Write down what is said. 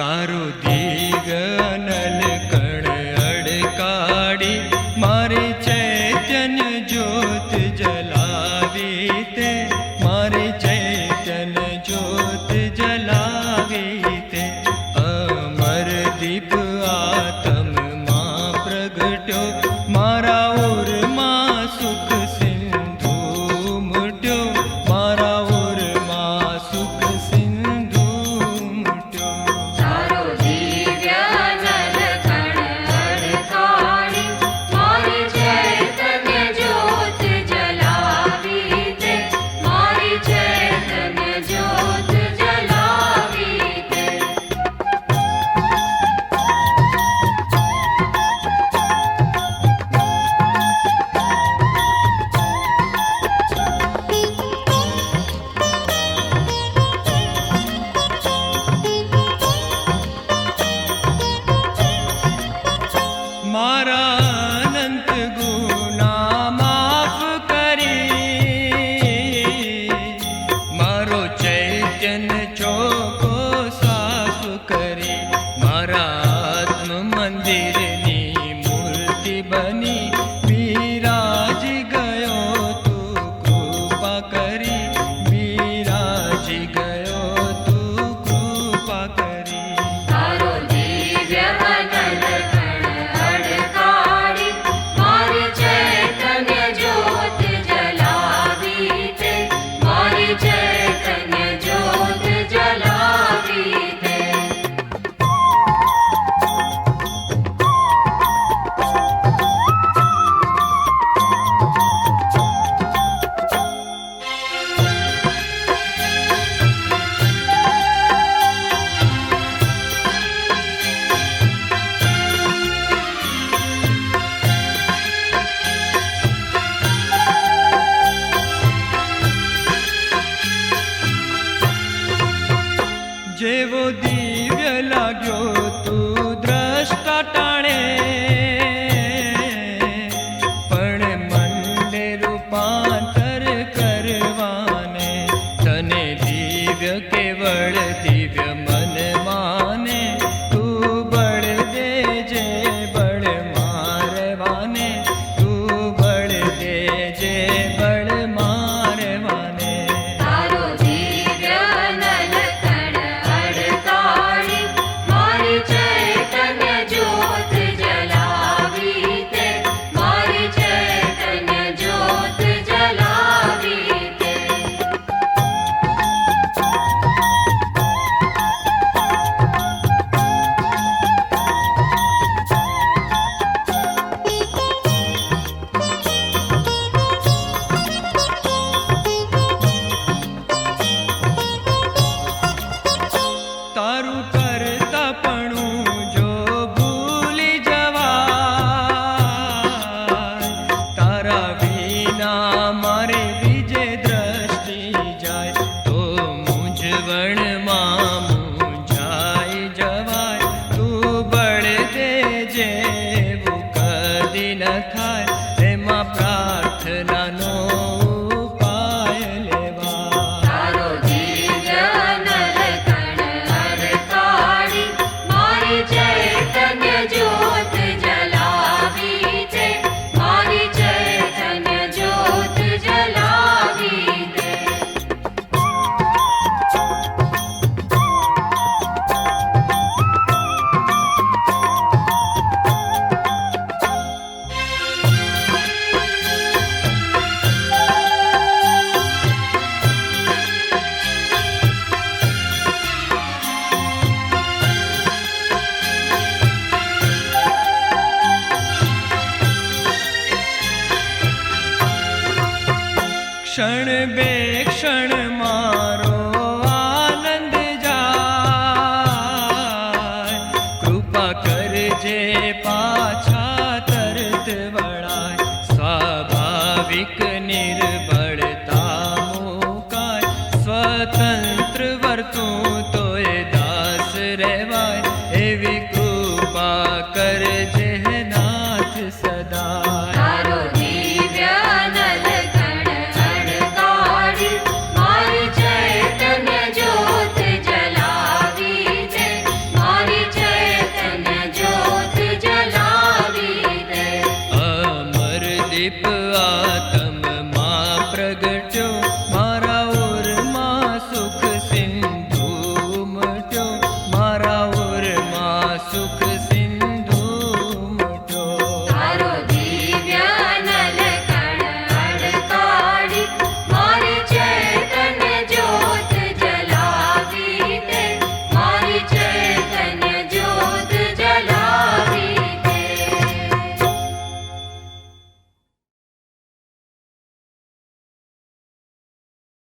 તારો દીગનલ ક हमारा अनंत गुना माफ़ करे। मारो चैतन्य चौको साफ़ करे। मारा आत्म मंदिर नी मूर्ति बनी। विराज गयो तू कृपा करी। Yeah. him વિના મારે ક્ષણ બે ક્ષણ મારો આનંદ જાય. કૃપા કરજે પાછા તરત વળાય. સ્વાભાવિક નિર્બળતા મુકાય. સ્વતંત્ર વર્તું તોય દાસ રહેવાય. એવી કૃપા કરજે प्रगट